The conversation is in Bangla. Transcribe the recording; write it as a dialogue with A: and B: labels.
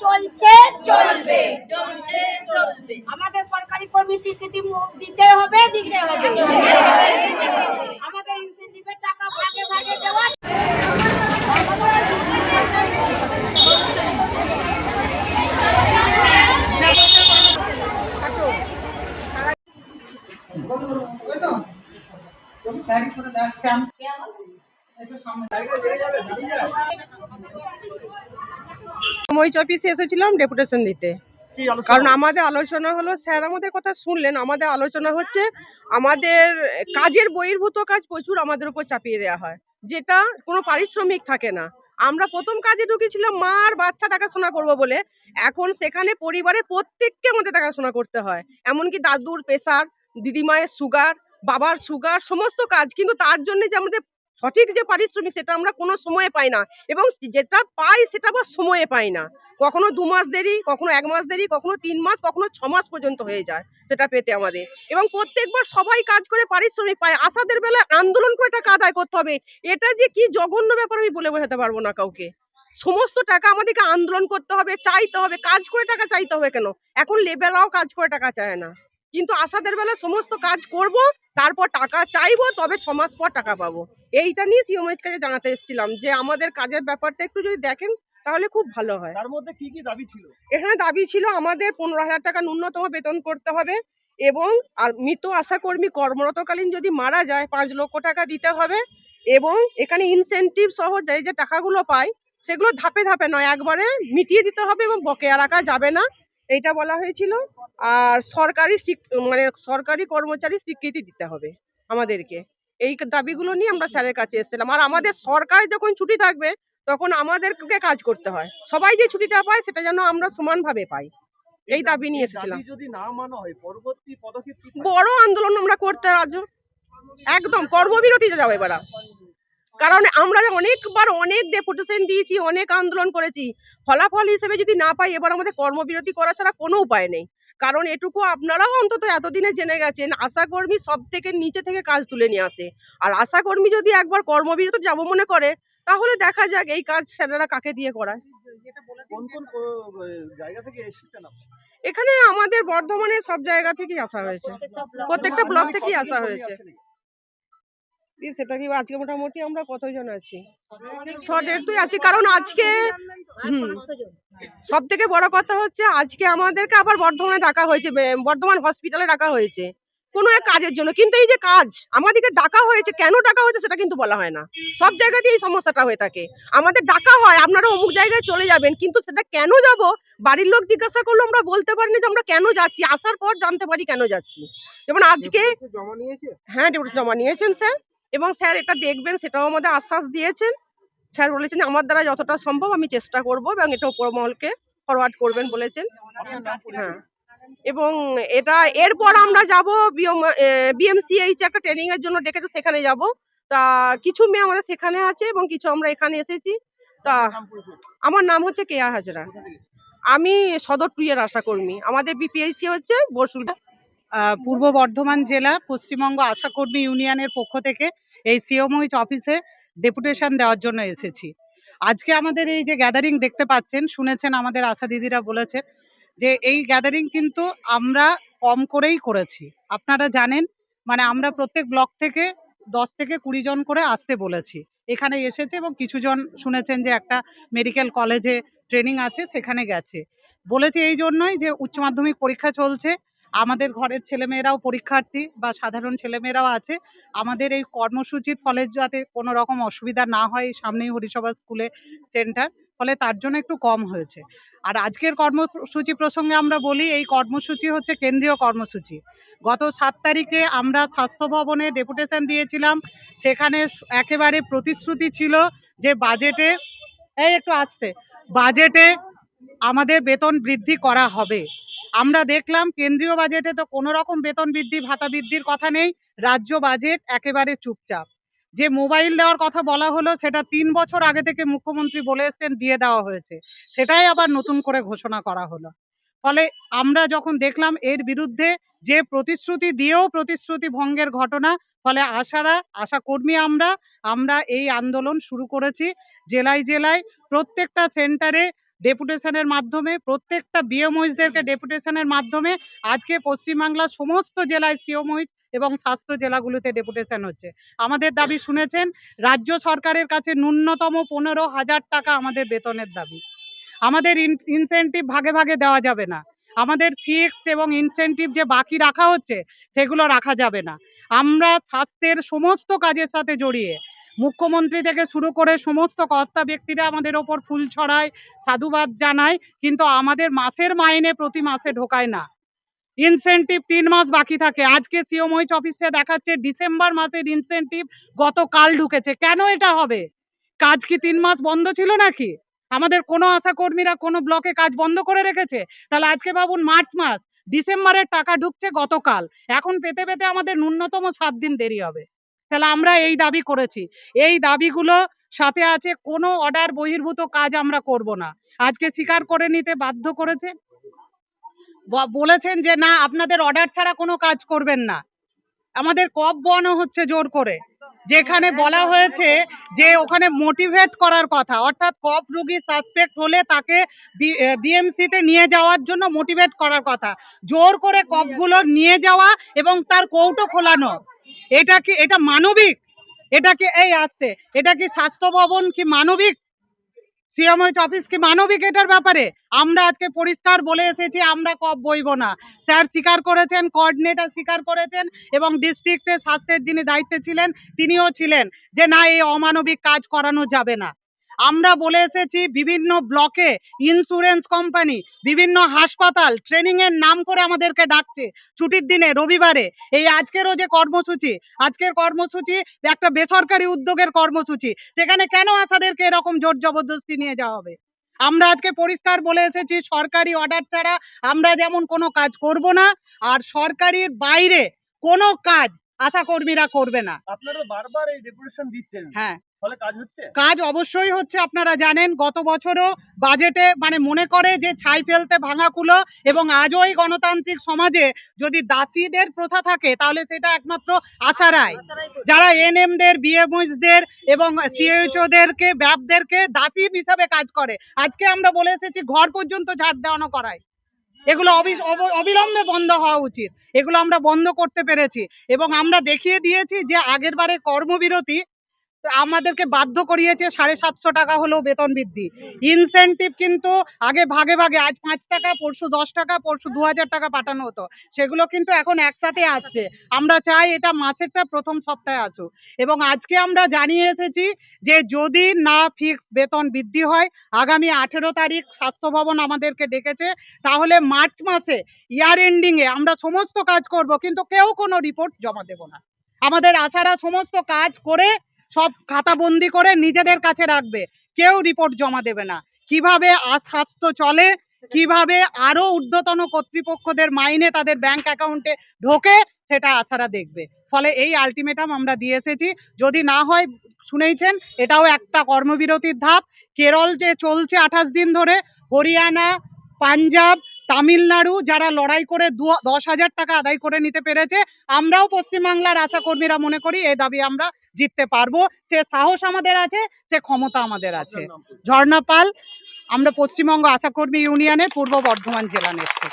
A: চলছে চলবে। চলছে চলবে। আমাদের সরকারি কর্মী স্বীকৃতি মু- দিতে হবে দিতে হবে। আমাদের ইনসেন্টিভের টাকা ভাগে ভাগে দেওয়া
B: সময় অফিসে এসেছিলাম ডেপুটেশন দিতে। কারণ আমাদের আলোচনা হলো স্যার আমাদের কথা শুনলেন আমাদের আলোচনা হচ্ছে আমাদের কাজের বহির্ভূত কাজ প্রচুর আমাদের উপর চাপিয়ে দেওয়া হয় যেটা কোনো পারিশ্রমিক থাকে না। আমরা প্রথম কাজে ঢুকেছিলাম মা আর বাচ্চা দেখাশোনা করব বলে। এখন সেখানে পরিবারের প্রত্যেককে আমাদের দেখাশোনা করতে হয়। এমনকি দাদুর প্রেশার দিদিমায়ের সুগার বাবার সুগার সমস্ত কাজ। কিন্তু তার জন্য যে আমাদের সঠিক যে পারিশ্রমিক সেটা আমরা কোনো সময়ে পাই না এবং যেটা পাই সেটা আবার সময়ে পাই না। কখনো দু মাস দেরি, কখনো এক মাস দেরি, কখনো তিন মাস, কখনো ছ মাস পর্যন্ত হয়ে যায় সেটা পেতে আমাদের। এবং প্রত্যেকবার সবাই কাজ করে পারিশ্রমিক পায়। আশাদের বেলা আন্দোলন করে টাকা আদায় করতে হবে। এটা যে কি জঘন্য ব্যাপার আমি বলে বোঝাতে পারব না কাউকে। সমস্ত টাকা আমাদেরকে আন্দোলন করতে হবে, চাইতে হবে, কাজ করে টাকা চাইতে হবে কেন? এখন লেবেলাও কাজ করে টাকা চায় না। কিন্তু আশাদের বেলা সমস্ত কাজ করব তারপর টাকা চাইব তবে ছ মাস পর টাকা পাবো। এইটা নিয়ে সিওমের কাছে জানাতে এসেছিলাম যে আমাদের কাজের ব্যাপারটা একটু যদি দেখেন তাহলে খুব ভালো হয়।
C: তার মধ্যে কি কি দাবি ছিল?
B: এখানে দাবি ছিল আমাদের পনেরো হাজার টাকা ন্যূনতম বেতন করতে হবে এবং আর মৃত আশাকর্মী কর্মরতকালীন যদি মারা যায় পাঁচ লক্ষ টাকা দিতে হবে এবং এখানে ইনসেনটিভ সহ যে যে টাকাগুলো পায় সেগুলো ধাপে ধাপে নয় একবারে মিটিয়ে দিতে হবে এবং বকেয়া রাখা যাবে না। এইটা বলা হয়েছিল আর সরকারি মানে সরকারি কর্মচারী স্বীকৃতি দিতে হবে আমাদেরকে। এই দাবিগুলো নিয়ে আমরা স্যারের কাছে এসেছিলাম। আর আমাদের সরকার যখন ছুটি থাকবে তখন আমাদেরকে কাজ করতে হয়। সবাই যে ছুটিটা পায় সেটা যেন আমরা সমানভাবে পাই। এই দাবি নিয়ে এসেছিলাম।
C: যদি না মানা হয় পরবর্তী পদক্ষেপ
B: বড় আন্দোলন আমরা করতে একদম কর্মবিরতিতে যাব এবার। কারণ আমরা অনেকবার অনেক ডেপুটেশন দিয়েছি অনেক আন্দোলন করেছি ফলাফল হিসেবে যদি না পাই এবার আমাদের কর্মবিরতি করা ছাড়া কোনো উপায় নেই। কারণ এটুকু আপনারাও অন্তত এতদিনে জেনে গেছেন আশাকর্মী সব থেকে নিচে থেকে কাজ তুলে নিয়ে আসে। আর আশাকর্মী যদি একবার কর্মবিরতি যাব মনে করে তাহলে দেখা যাক এই কাজ স্যারেরা কাকে দিয়ে করায়।
C: কোন কোন কো- জায়গা থেকে এসেছেন আপনি?
B: এখানে আমাদের বর্ধমানের সব জায়গা থেকেই আসা হয়েছে। প্রত্যেকটা ব্লক থেকেই আসা হয়েছে? দিয়ে সেটা কি আজকে মোটামুটি আমরা কতজন আছি? ছ দেড় দুই আছি কারণ আজকে সব থেকে বড় কথা হচ্ছে আজকে আমাদেরকে আবার বর্ধমানে ডাকা হয়েছে বর্ধমান হসপিটালে ডাকা হয়েছে। কোনো এক কাজের জন্য কিন্তু এই যে কাজ আমাদেরকে ডাকা হয়েছে কেন ডাকা হয়েছে সেটা কিন্তু বলা হয় না। সব জায়গাতেই এই সমস্যাটা হয়ে থাকে। আমাদের ডাকা হয় আপনারা অমুক জায়গায় চলে যাবেন কিন্তু সেটা কেন যাব? বাড়ির লোক জিজ্ঞাসা করলে আমরা বলতে পারি না যে আমরা কেন যাচ্ছি আসার পর জানতে পারি কেন যাচ্ছি। যেমন আজকে
C: জমা নিয়েছে?
B: হ্যাঁ জমা নিয়েছেন স্যার। এবং স্যার এটা দেখবেন সেটাও আমাদের আশ্বাস দিয়েছেন। স্যার বলেছেন আমার দ্বারা যতটা সম্ভব আমি চেষ্টা করব এবং এটা উপর মহলকে ফরওয়ার্ড করবেন বলেছেন? হ্যাঁ। এবং এটা এরপর আমরা যাব বিএমসিএইচ একটা ট্রেনিং এর জন্য ডেকেছে সেখানে যাব। তা কিছু মেয়ে আমাদের সেখানে আছে এবং কিছু আমরা এখানে এসেছি। তা আমার নাম হচ্ছে কেয়া হাজরা। আমি সদর টুইয়ের আশাকর্মী। আমাদের বিপিএইচসি হচ্ছে বসুল
D: পূর্ব বর্ধমান জেলা, পশ্চিমবঙ্গ আশাকর্মী ইউনিয়নের পক্ষ থেকে এই সিওমইচ অফিসে ডেপুটেশন দেওয়ার জন্য এসেছি। আজকে আমাদের এই যে গ্যাদারিং দেখতে পাচ্ছেন, শুনেছেন আমাদের আশা দিদিরা বলেছে যে এই গ্যাদারিং কিন্তু আমরা কম করেই করেছি। আপনারা জানেন মানে আমরা প্রত্যেক ব্লক থেকে দশ থেকে কুড়ি জন করে আসতে বলেছি। এখানে এসেছে এবং কিছুজন শুনেছেন যে একটা মেডিকেল কলেজে ট্রেনিং আছে, সেখানে গেছে। বলেছি এই জন্যই যে উচ্চ মাধ্যমিক পরীক্ষা চলছে আমাদের ঘরের ছেলেমেয়েরাও পরীক্ষার্থী বা সাধারণ ছেলেমেয়েরাও আছে। আমাদের এই কর্মসূচির ফলে যাতে কোনো রকম অসুবিধা না হয় সামনেই হরিসভা স্কুলে সেন্টার, ফলে তার জন্য একটু কম হয়েছে। আর আজকের কর্মসূচি প্রসঙ্গে আমরা বলি, এই কর্মসূচি হচ্ছে কেন্দ্রীয় কর্মসূচি। গত সাত তারিখে আমরা স্বাস্থ্য ভবনে ডেপুটেশন দিয়েছিলাম। সেখানে একেবারে প্রতিশ্রুতি ছিল যে বাজেটে, এই একটু আসছে, বাজেটে আমাদের বেতন বৃদ্ধি করা হবে। আমরা দেখলাম কেন্দ্রীয় বাজেটে তো কোনো রকম বেতন বৃদ্ধি, ভাতা বৃদ্ধির কথা নেই। রাজ্য বাজেট একেবারে চুপচাপ। যে মোবাইল দেওয়ার কথা বলা হলো, সেটা তিন বছর আগে থেকে মুখ্যমন্ত্রী বলে এসছেন, দিয়ে দেওয়া হয়েছে। সেটাই আবার নতুন করে ঘোষণা করা হলো। ফলে আমরা যখন দেখলাম এর বিরুদ্ধে যে প্রতিশ্রুতি দিয়েও প্রতিশ্রুতি ভঙ্গের ঘটনা, ফলে আশারা, আশা কর্মী আমরা আমরা এই আন্দোলন শুরু করেছি। জেলায় জেলায় প্রত্যেকটা সেন্টারে ডেপুটেশনের মাধ্যমে, প্রত্যেকটা বিএমওইসদেরকে ডেপুটেশনের মাধ্যমে আজকে পশ্চিমবাংলার সমস্ত জেলায় সিওমইস এবং স্বাস্থ্য জেলাগুলোতে ডেপুটেশন হচ্ছে। আমাদের দাবি শুনেছেন, রাজ্য সরকারের কাছে ন্যূনতম পনেরো হাজার টাকা আমাদের বেতনের দাবি। আমাদের ইনসেনটিভ ভাগে ভাগে দেওয়া যাবে না। আমাদের ফিক্স এবং ইনসেনটিভ যে বাকি রাখা হচ্ছে, সেগুলো রাখা যাবে না। আমরা স্বাস্থ্যের সমস্ত কাজের সাথে জড়িয়ে মুখ্যমন্ত্রী থেকে শুরু করে সমস্ত কর্তা ব্যক্তিরা আমাদের ওপর ফুল ছড়ায়, সাধুবাদ জানায়, কিন্তু আমাদের মাসের মাইনে প্রতি মাসে ঢোকায় না। ইনসেন্টিভ তিন মাস বাকি থাকে। আজকে সিওমইচ অফিসে দেখাচ্ছে ডিসেম্বর মাসের ইনসেন্টিভ গতকাল ঢুকেছে। কেন এটা হবে? কাজ কি তিন মাস বন্ধ ছিল নাকি? আমাদের কোনো আশা কর্মীরা কোনো ব্লকে কাজ বন্ধ করে রেখেছে? তাহলে আজকে ভাবুন মার্চ মাস, ডিসেম্বরের টাকা ঢুকছে গতকাল। এখন পেতে পেতে আমাদের ন্যূনতম সাত দিন দেরি হবে। তাহলে আমরা এই দাবি করেছি। এই দাবিগুলো সাথে আছে কোনো অর্ডার বহির্ভূত কাজ আমরা করব না। আজকে স্বীকার করে নিতে বাধ্য করেছে। বলেছেন যে না, আপনাদের অর্ডার ছাড়া কোনো কাজ করবেন না। আমাদের কপ বনো হচ্ছে জোর করে। যেখানে বলা হয়েছে যে ওখানে মোটিভেট করার কথা, অর্থাৎ কপ রোগী সাসপেক্ট হলে তাকে বিএমসিতে নিয়ে যাওয়ার জন্য মোটিভেট করার কথা। জোর করে কপগুলো নিয়ে যাওয়া এবং তার কৌটো খোলানো। এটা কি, এটা মানবিক? এটা কি, এই আসছে। এটা কি স্বাস্থ্য ভবন কি মানবিক? সিএমএইচ অফিস কি মানবিক এটার ব্যাপারে? আমরা আজকে পরিষ্কার বলে এসেছি, আমরা কব বইব না। স্যার স্বীকার করেছেন কোঅর্ডিনেটর স্বীকার করেছেন, এবং ডিস্ট্রিক্টের স্বাস্থ্যের যিনি দায়িত্বে ছিলেন, তিনিও ছিলেন যে না, এই অমানবিক কাজ করানো যাবে না। আমরা বলে এসেছি বিভিন্ন ব্লকে ইন্স্যুরেন্স কোম্পানি বিভিন্ন হাসপাতাল ট্রেনিং এর নাম করে আমাদেরকে ডাকছে। ছুটির দিনে, রবিবারে। এই আজকেরও যে কর্মসূচি, আজকের কর্মসূচি একটা বেসরকারি উদ্যোগের কর্মসূচি। সেখানে কেন আশাদেরকে এরকম জোর জবরদস্তি নিয়ে যাওয়া হবে? আমরা আজকে পরিষ্কার বলে এসেছি, সরকারি অর্ডার ছাড়া আমরা যেমন কোনো কাজ করব না, আর সরকারির বাইরে কোনো কাজ আশা কর্মীরা করবে না।
C: আপনারা বারবার এই ডেপুটেশন দিচ্ছেন।
D: হ্যাঁ।
C: ফলে কাজ হচ্ছে?
D: কাজ অবশ্যই হচ্ছে আপনারা জানেন গত বছরও বাজেটে মানে মনে করে যে ছাই ফেলতে ভাঙা কুলো এবং আজও এই গণতান্ত্রিক সমাজে যদি দাসীদের প্রথা থাকে তাহলে সেটা একমাত্র আশারায় যারা এনএমদের বিএমএসদের এবং সিএইচওদেরকে ব্যাপদেরকে দাসী হিসাবে কাজ করে আজকে আমরা বলে এসেছি ঘর পর্যন্ত ঝাড় দেওয়ানো করায়। এগুলো অব- অবিলম্বে বন্ধ হওয়া উচিত। এগুলো আমরা বন্ধ করতে পেরেছি এবং আমরা দেখিয়ে দিয়েছি যে আগের বারে কর্মবিরতি আমাদেরকে বাধ্য করিয়েছে সাড়ে সাতশো টাকা হলেও বেতন বৃদ্ধি। ইনসেন্টিভ কিন্তু আগে ভাগে ভাগে, আজ পাঁচ টাকা, পরশু দশ টাকা, পরশু দু হাজার টাকা পাঠানো হতো। সেগুলো কিন্তু এখন একসাথে আসছে। আমরা চাই এটা মাসেরটা প্রথম সপ্তাহে আসুক। এবং আজকে আমরা জানিয়ে এসেছি যে যদি না ফিক্স বেতন বৃদ্ধি হয়, আগামী আঠেরো তারিখ স্বাস্থ্য ভবন আমাদেরকে ডেকেছে। তাহলে মার্চ মাসে, ইয়ার এন্ডিংয়ে আমরা সমস্ত কাজ করব, কিন্তু কেউ কোনো রিপোর্ট জমা দেব না। আমাদের আশারা সমস্ত কাজ করে সব খাতাবন্দি করে নিজেদের কাছে রাখবে। কেউ রিপোর্ট জমা দেবে না। কীভাবে স্বাস্থ্য চলে, কীভাবে আরও ঊর্ধ্বতন কর্তৃপক্ষদের মাইনে তাদের ব্যাংক অ্যাকাউন্টে ঢোকে, সেটা আশারা দেখবে। ফলে এই আলটিমেটাম আমরা দিয়ে এসেছি। যদি না হয়, শুনেইছেন, এটাও একটা কর্মবিরতির ধাপ। কেরল যে চলছে আঠাশ দিন ধরে, হরিয়ানা, পাঞ্জাব, তামিলনাড়ু, যারা লড়াই করে দশ হাজার টাকা আদায় করে নিতে পেরেছে, আমরাও পশ্চিমবাংলার আশা কর্মীরা মনে করি এই দাবি আমরা জিততে পারব। সে সাহস আমাদের আছে সে ক্ষমতা আমাদের আছে। ঝর্ণা পাল আমরা পশ্চিমবঙ্গ আশাকর্মী ইউনিয়নের পূর্ব বর্ধমান জেলা নেত্রী।